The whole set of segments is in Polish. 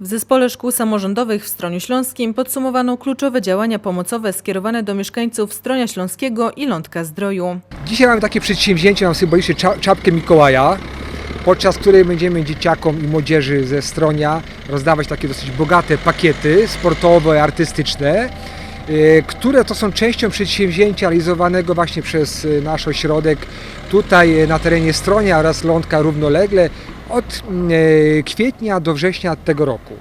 W Zespole Szkół Samorządowych w Stroniu Śląskim podsumowano kluczowe działania pomocowe skierowane do mieszkańców Stronia Śląskiego i Lądka Zdroju. Dzisiaj mamy takie przedsięwzięcie, mam symbolicznie cza- czapkę Mikołaja, podczas której będziemy dzieciakom i młodzieży ze Stronia rozdawać takie dosyć bogate pakiety sportowe, artystyczne, e, które to są częścią przedsięwzięcia realizowanego właśnie przez e, nasz ośrodek tutaj e, na terenie Stronia oraz Lądka równolegle od e, kwietnia do września tego roku.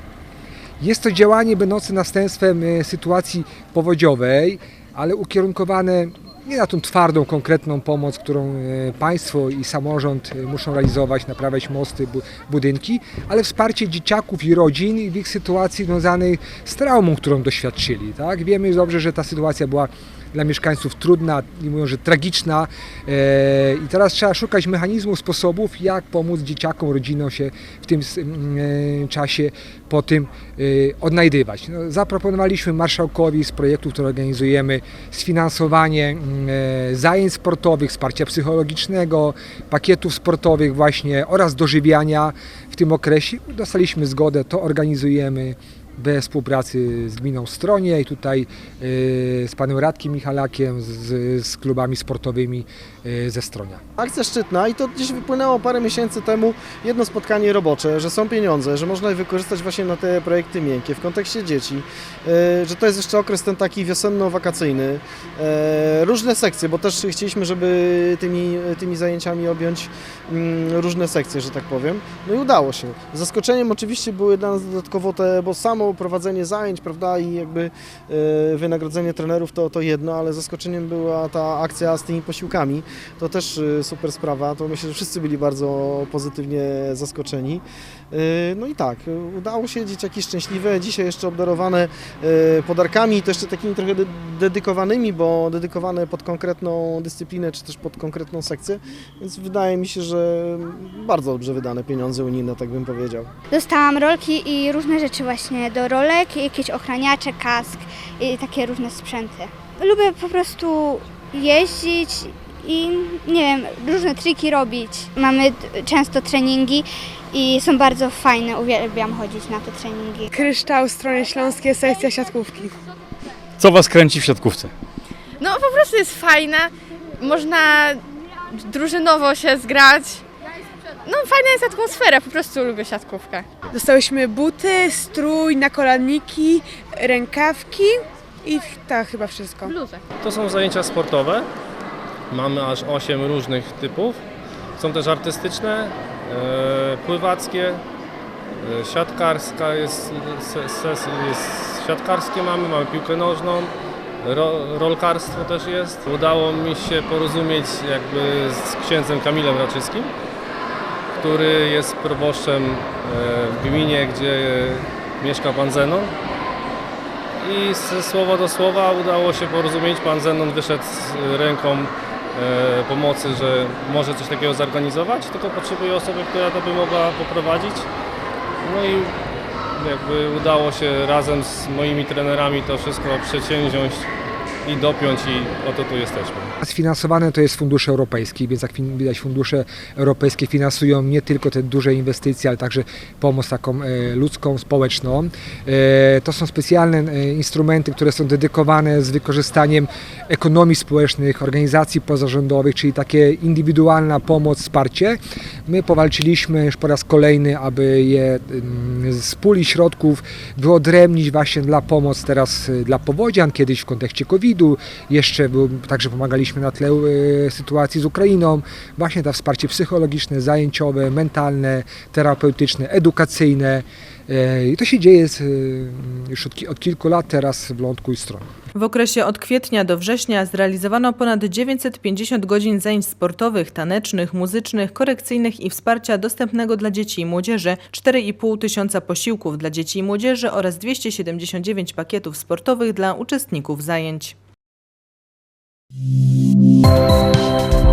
Jest to działanie będące następstwem e, sytuacji powodziowej, ale ukierunkowane nie na tą twardą, konkretną pomoc, którą e, państwo i samorząd muszą realizować, naprawiać mosty, bu- budynki, ale wsparcie dzieciaków i rodzin w ich sytuacji związanej z traumą, którą doświadczyli. Tak? Wiemy dobrze, że ta sytuacja była dla mieszkańców trudna, nie mówiąc, że tragiczna e, i teraz trzeba szukać mechanizmów, sposobów, jak pomóc dzieciakom, rodzinom się w tym e, czasie po tym e, odnajdywać. No, zaproponowaliśmy marszałkowi z projektu, który organizujemy, sfinansowanie zajęć sportowych, wsparcia psychologicznego, pakietów sportowych właśnie oraz dożywiania w tym okresie. Dostaliśmy zgodę, to organizujemy we współpracy z gminą Stronie i tutaj e, z panem Radkiem Michalakiem, z, z klubami sportowymi e, ze Stronia. Akcja szczytna i to gdzieś wypłynęło parę miesięcy temu jedno spotkanie robocze, że są pieniądze, że można je wykorzystać właśnie na te projekty miękkie w kontekście dzieci, e, że to jest jeszcze okres ten taki wiosenno-wakacyjny, różne sekcje, bo też chcieliśmy, żeby tymi, tymi zajęciami objąć mm, różne sekcje, że tak powiem. No i udało się. Zaskoczeniem oczywiście były dla nas dodatkowo te, bo samo prowadzenie zajęć, prawda, i jakby e, wynagrodzenie trenerów to, to jedno, ale zaskoczeniem była ta akcja z tymi posiłkami. To też y, super sprawa, to myślę, że wszyscy byli bardzo pozytywnie zaskoczeni. Y, No i tak, udało się, dzieciaki szczęśliwe, dzisiaj jeszcze obdarowane podarkami, to jeszcze takimi trochę de- dedykowanymi, bo dedykowane pod konkretną dyscyplinę, czy też pod konkretną sekcję, więc wydaje mi się, że bardzo dobrze wydane pieniądze unijne, tak bym powiedział. Dostałam rolki i różne rzeczy właśnie do rolek, jakieś ochraniacze, kask i takie różne sprzęty. Lubię po prostu jeździć i nie wiem, różne triki robić. Mamy często treningi i są bardzo fajne, uwielbiam chodzić na te treningi. Kryształ, stronie śląskie, sekcja siatkówki. Co Was kręci w siatkówce? No po prostu jest fajna, można drużynowo się zgrać. No fajna jest atmosfera, po prostu lubię siatkówkę. Dostałyśmy buty, strój, nakolanniki, rękawki i to chyba wszystko. Bluzę. To są zajęcia sportowe. Mamy aż 8 różnych typów. Są też artystyczne, e, pływackie, e, siatkarska jest, se, ses, jest siatkarskie mamy, mamy piłkę nożną, ro, rolkarstwo też jest. Udało mi się porozumieć jakby z księdzem Kamilem Raczyskim, który jest proboszczem e, w gminie, gdzie mieszka pan Zenon. I ze słowa do słowa udało się porozumieć. Pan Zenon wyszedł z ręką e, pomocy, że może coś takiego zorganizować, tylko potrzebuje osoby, która to by mogła poprowadzić. No i jakby udało się razem z moimi trenerami to wszystko przedsięwziąć i dopiąć i oto tu jesteśmy. Sfinansowane to jest fundusze europejskie, więc jak widać fundusze europejskie finansują nie tylko te duże inwestycje, ale także pomoc taką e, ludzką, społeczną. E, To są specjalne e, instrumenty, które są dedykowane z wykorzystaniem ekonomii społecznych, organizacji pozarządowych, czyli takie indywidualna pomoc, wsparcie. My powalczyliśmy już po raz kolejny, aby je mm, z puli środków wyodrębnić właśnie dla pomoc teraz dla powodzian, kiedyś w kontekście COVID-u, jeszcze także pomagaliśmy na tle e, sytuacji z Ukrainą, właśnie to wsparcie psychologiczne, zajęciowe, mentalne, terapeutyczne, edukacyjne. E, I to się dzieje e, już od, od kilku lat teraz w Lądku i Stronie. W okresie od kwietnia do września zrealizowano ponad 950 godzin zajęć sportowych, tanecznych, muzycznych, korekcyjnych i wsparcia dostępnego dla dzieci i młodzieży, 4,5 tysiąca posiłków dla dzieci i młodzieży oraz 279 pakietów sportowych dla uczestników zajęć. Thank you.